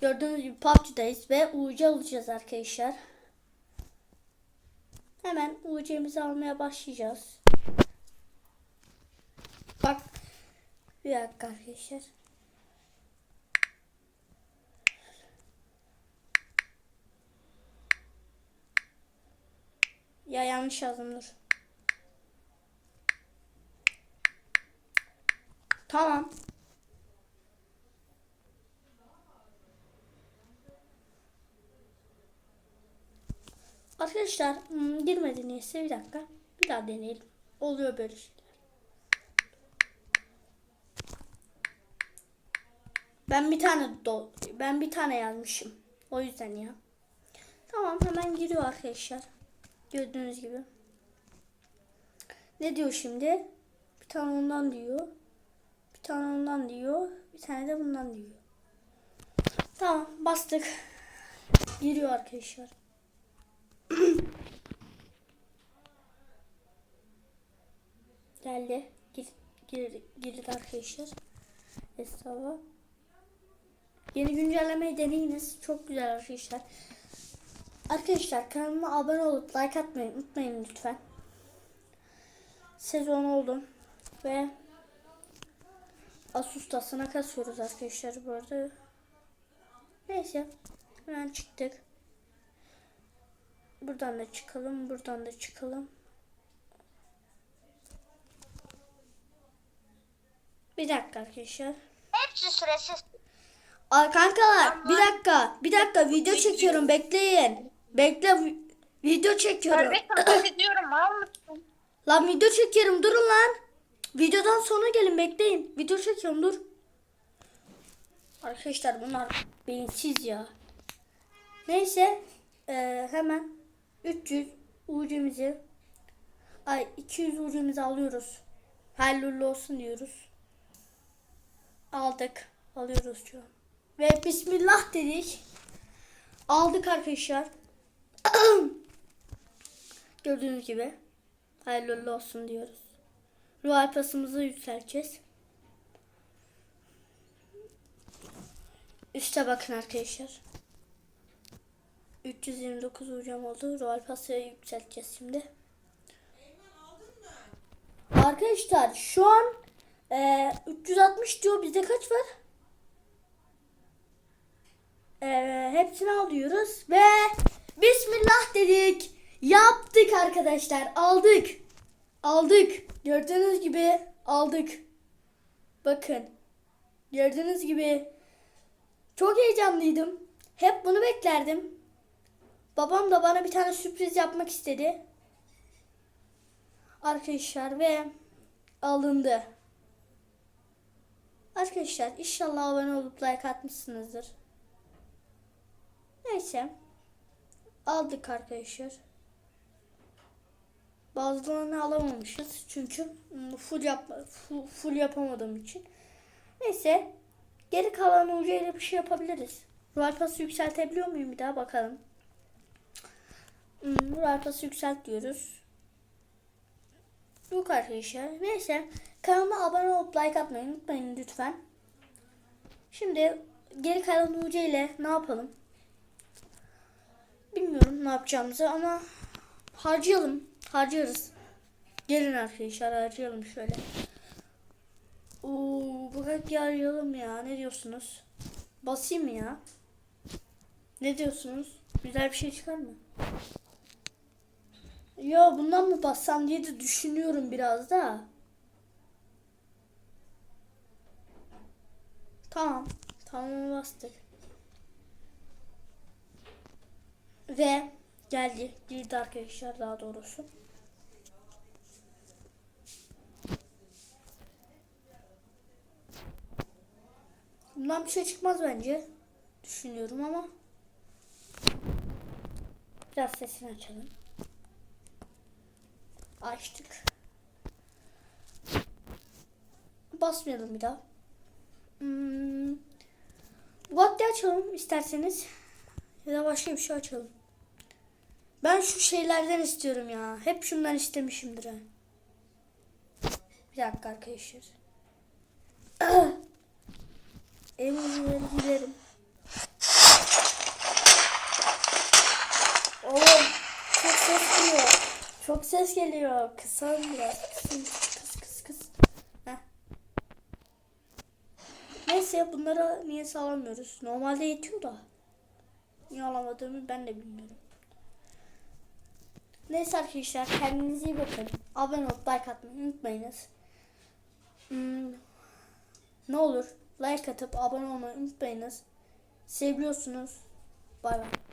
Gördüğünüz gibi PUBG'dayız ve UC alacağız arkadaşlar. Hemen UC'mizi almaya başlayacağız. Bak. Bir dakika arkadaşlar. Ya yanlış yazdım dur. Tamam. Arkadaşlar hmm, girmedi neyse bir dakika. Bir daha deneyelim. Oluyor böyle şeyler. Ben bir tane do ben bir tane yazmışım. O yüzden ya. Tamam hemen giriyor arkadaşlar. Gördüğünüz gibi. Ne diyor şimdi? Bir tane ondan diyor. Bir tane ondan diyor. Bir tane de bundan diyor. Tamam bastık. Giriyor arkadaşlar. Geldi. Gir, arkadaşlar. Hesaba. Yeni güncellemeyi deneyiniz. Çok güzel arkadaşlar. Arkadaşlar kanalıma abone olup like atmayı unutmayın lütfen. Sezon oldu. Ve Asus'tasına kasıyoruz arkadaşlar bu arada. Neyse. Hemen çıktık. Buradan da çıkalım. Buradan da çıkalım. Bir dakika arkadaşlar. Hepsi süresiz. Aa, kankalar bir dakika. Bir dakika video çekiyorum bekleyin. Bekle vi- video çekiyorum. Örnek kabul ediyorum al mısın? Lan video çekiyorum durun lan. Videodan sonra gelin bekleyin. Video çekiyorum dur. Arkadaşlar bunlar beyinsiz ya. Neyse eee, hemen 300 ucumuzu ay 200 ucumuzu alıyoruz. Hayırlı olsun diyoruz. Aldık. Alıyoruz şu an. Ve Bismillah dedik. Aldık arkadaşlar. Gördüğünüz gibi. Hayırlı olsun diyoruz. Royal pasımızı yükselteceğiz. Üste bakın arkadaşlar. 329 hocam oldu. Royal pası yükselteceğiz şimdi. Arkadaşlar şu an e, 360 diyor. Bizde kaç var? E, hepsini alıyoruz ve Bismillah dedik. Yaptık arkadaşlar. Aldık. Aldık. Gördüğünüz gibi aldık. Bakın. Gördüğünüz gibi çok heyecanlıydım. Hep bunu beklerdim. Babam da bana bir tane sürpriz yapmak istedi. Arkadaşlar ve alındı. Arkadaşlar inşallah abone olup like atmışsınızdır. Neyse. Aldık arkadaşlar. Bazılarını alamamışız çünkü mm, full yapma full, full yapamadığım için. Neyse. Geri kalan ucuyla bir şey yapabiliriz. Royal Pass'ı yükseltebiliyor muyum bir daha bakalım. Hmm, Royal yükselt diyoruz. Yok arkadaşlar. Neyse. Kanalıma abone olup like atmayı unutmayın lütfen. Şimdi geri kalan UC ile ne yapalım? Bilmiyorum ne yapacağımızı ama harcayalım. Harcarız. Gelin arkadaşlar harcayalım şöyle. Oo, bu kadar harcayalım ya. Ne diyorsunuz? Basayım ya? Ne diyorsunuz? Güzel bir şey çıkar mı? Ya bundan mı bassam diye de düşünüyorum biraz da. Tamam. Tamam bastık. Ve geldi. Girdi arkadaşlar daha doğrusu. Bundan bir şey çıkmaz bence. Düşünüyorum ama. Biraz sesini açalım açtık. Basmayalım bir daha. Hmm. Bu maddeyi açalım isterseniz. Ya da başka bir şey açalım. Ben şu şeylerden istiyorum ya. Hep şundan istemişimdir. Ha. Bir dakika arkadaşlar. Emirleri giderim. Oğlum çok ses geliyor. Kısalım biraz. Kısın, kıs kıs kıs. Heh. Neyse bunları niye sağlamıyoruz? Normalde yetiyor da. Niye alamadığımı ben de bilmiyorum. Neyse arkadaşlar kendinize iyi bakın. Abone olup like atmayı unutmayınız. Hmm, ne olur like atıp abone olmayı unutmayınız. Seviyorsunuz. Bay bay.